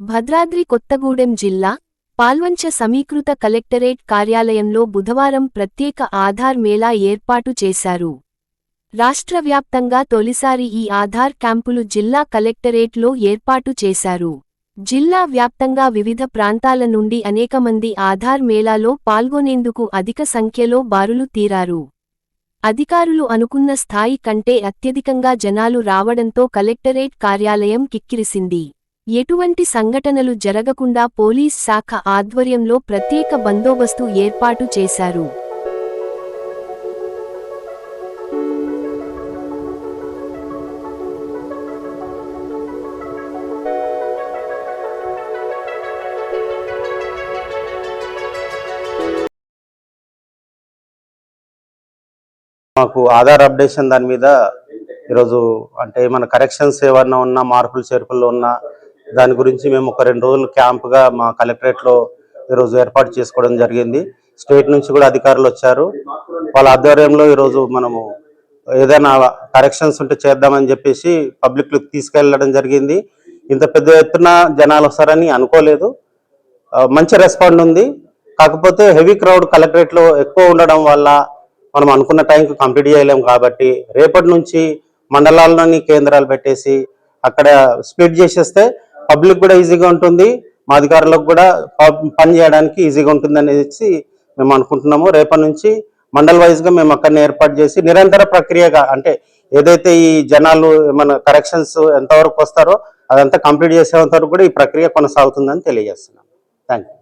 భద్రాద్రి కొత్తగూడెం జిల్లా పాల్వంచ సమీకృత కలెక్టరేట్ కార్యాలయంలో బుధవారం ప్రత్యేక ఆధార్ మేళా ఏర్పాటు చేశారు. రాష్ట్ర వ్యాప్తంగా తొలిసారి ఈ ఆధార్ క్యాంపులు జిల్లా కలెక్టరేట్లో ఏర్పాటు చేశారు. జిల్లా వ్యాప్తంగా వివిధ ప్రాంతాల నుండి అనేక మంది ఆధార్ మేళాలో పాల్గొనేందుకు అధిక సంఖ్యలో బారులు తీరారు. అధికారులు అనుకున్న స్థాయి కంటే అత్యధికంగా జనాలు రావడంతో కలెక్టరేట్ కార్యాలయం కిక్కిరిసింది. ఎటువంటి సంఘటనలు జరగకుండా పోలీస్ శాఖ ఆధ్వర్యంలో ప్రత్యేక బందోబస్తు ఏర్పాటు చేశారు. మాకు ఆధార్ అప్డేషన్ దాని మీద ఈరోజు అంటే మన కరెక్షన్స్ ఏమన్నా ఉన్నా మార్పులు చేర్పులు ఉన్నా దాని గురించి మేము ఒక రెండు రోజులు క్యాంప్గా మా కలెక్టరేట్లో ఈరోజు ఏర్పాటు చేసుకోవడం జరిగింది. స్టేట్ నుంచి కూడా అధికారులు వచ్చారు. వాళ్ళ ఆధ్వర్యంలో ఈరోజు మనము ఏదైనా కరెక్షన్స్ ఉంటే చేద్దామని చెప్పేసి పబ్లిక్లోకి తీసుకెళ్ళడం జరిగింది. ఇంత పెద్ద ఎత్తున జనాలు వస్తారని అనుకోలేదు. మంచి రెస్పాండ్ ఉంది. కాకపోతే హెవీ క్రౌడ్ కలెక్టరేట్లో ఎక్కువ ఉండడం వల్ల మనం అనుకున్న టైంకి కంప్లీట్ చేయలేం కాబట్టి రేపటి నుంచి మండలాల్లోని కేంద్రాలు పెట్టేసి అక్కడ స్ప్లిట్ చేసేస్తే పబ్లిక్ కూడా ఈజీగా ఉంటుంది. మా అధికారులకు కూడా పని చేయడానికి ఈజీగా ఉంటుంది అనేసి మేము అనుకుంటున్నాము. రేపటి నుంచి మండల్ వైజ్గా మేము అక్కడనే ఏర్పాటు చేసి నిరంతర ప్రక్రియగా అంటే ఏదైతే ఈ జనాలు మన కరెక్షన్స్ ఎంతవరకు వస్తారో అదంతా కంప్లీట్ చేసేంత వరకు కూడా ఈ ప్రక్రియ కొనసాగుతుందని తెలియజేస్తున్నాం. Thank you